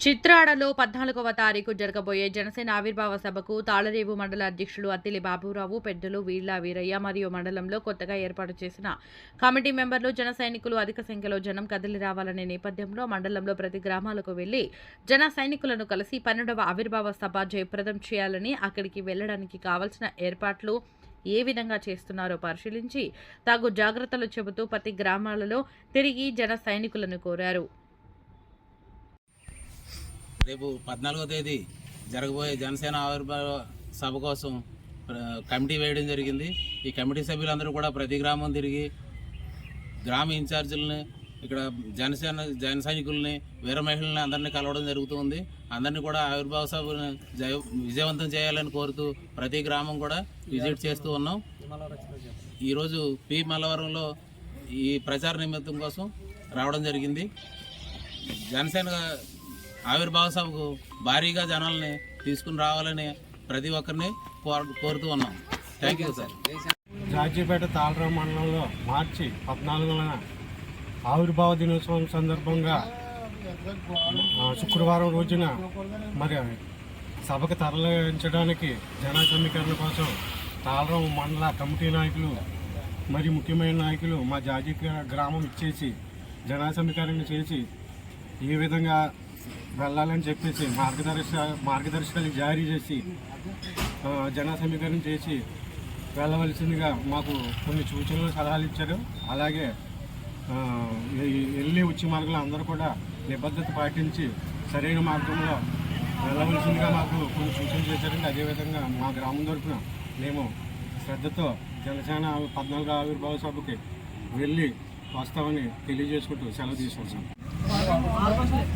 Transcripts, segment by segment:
చిత్రాడలో పద్నాలుగవ తారీఖు జరగబోయే జనసేన ఆవిర్భావ సభకు తాళరేవు మండల అధ్యక్షులు అత్తిలి బాబురావు పెద్దలు వీళ్ళ వీరయ్య మరియు మండలంలో కొత్తగా ఏర్పాటు చేసిన కమిటీ మెంబర్లు జన సైనికులు అధిక సంఖ్యలో జనం కదిలి రావాలనే నేపథ్యంలో మండలంలో ప్రతి గ్రామాలకు వెళ్ళి జన సైనికులను కలిసి పన్నెండవ ఆవిర్భావ సభ జయప్రదం చేయాలని అక్కడికి వెళ్ళడానికి కావలసిన ఏర్పాట్లు ఏ విధంగా చేస్తున్నారో పరిశీలించి తగు జాగ్రత్తలు చెబుతూ ప్రతి గ్రామాలలో తిరిగి జన సైనికులను కోరారు. రేపు పద్నాలుగో తేదీ జరగబోయే జనసేన ఆవిర్భావ సభ కోసం కమిటీ వేయడం జరిగింది. ఈ కమిటీ సభ్యులందరూ కూడా ప్రతి గ్రామం తిరిగి గ్రామ ఇన్ఛార్జీలని ఇక్కడ జనసేన జన సైనికుల్ని వీర మహిళల్ని అందరినీ కలవడం జరుగుతుంది. అందరినీ కూడా ఆవిర్భావ సభను జయ విజయవంతం చేయాలని కోరుతూ ప్రతి గ్రామం కూడా విజిట్ చేస్తూ ఉన్నాం. ఈరోజు పి మల్లవరంలో ఈ ప్రచార నిమిత్తం కోసం రావడం జరిగింది. జనసేన ఆవిర్భావ సభకు భారీగా జనాల్ని తీసుకుని రావాలని ప్రతి ఒక్కరిని కోరుతూ ఉన్నాం. Thank you sir Jajipeta Talarao మండలంలో మార్చి పద్నాలుగున ఆవిర్భావ దినోత్సవం సందర్భంగా శుక్రవారం రోజున మరి సభకు తరలించడానికి జన సమీకరణ కోసం తాళరావు మండల కమిటీ నాయకులు మరి ముఖ్యమైన నాయకులు మా జాజీ గ్రామం ఇచ్చేసి జన సమీకరణ చేసి ఏ విధంగా వెళ్ళాలని చెప్పేసి మార్గదర్శ మార్గదర్శకాలు జారీ చేసి ఆ, జన సమీకరణ చేసి వెళ్ళవలసిందిగా మాకు కొన్ని సూచనలు సలహాలు ఇచ్చారు. అలాగే వెళ్ళి వచ్చే మార్గంలో అందరూ కూడా నిబద్ధత పాటించి సరైన మార్గంలో వెళ్ళవలసిందిగా మాకు కొన్ని సూచనలు చేశారండి. అదేవిధంగా మా గ్రామం తరఫున మేము శ్రద్ధతో జనసేన పద్నాలుగు ఆవిర్భావ సభకి వెళ్ళి వస్తామని తెలియజేసుకుంటూ సెలవు తీసుకుంటాం ఒకసారి.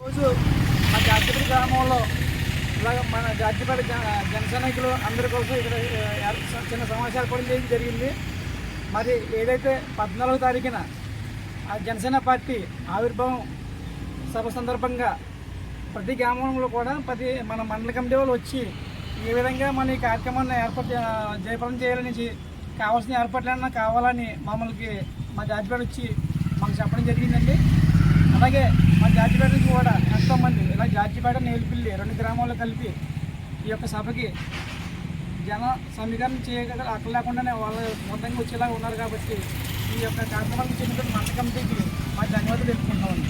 రోజు మా జాతిపేట గ్రామంలో ఇలాగ మన జాతిపేట జన సైనికులు అందరి కోసం ఇక్కడ చిన్న సమాచారం కూడా చేయడం జరిగింది. మరి ఏదైతే పద్నాలుగో తారీఖున ఆ జనసేన పార్టీ ఆవిర్భావం సభ సందర్భంగా ప్రతి గ్రామంలో కూడా ప్రతి మన మండల కమిటీ వాళ్ళు వచ్చి ఏ విధంగా మన ఈ కార్యక్రమాన్ని ఏర్పాటు ఆ, జయప్రదం చేయాలని కావాల్సిన ఏర్పాట్లన్నా కావాలని మమ్మల్ని మా జాతిపేట వచ్చి మాకు చెప్పడం జరిగిందండి. అలాగే మా జాతిపేట నుంచి కూడా ఎంతోమంది ఇలా జాతిపేట నేలిపిల్లి రెండు గ్రామాలు కలిపి ఈ యొక్క సభకి జన సమీకరణ చేయగల అక్కడ లేకుండానే వాళ్ళు మొత్తంగా వచ్చేలాగా ఉన్నారు కాబట్టి ఈ యొక్క కార్యక్రమానికి చెందిన మంట కమిటీకి మా ధన్యవాదాలు తెలుపుకుంటామండి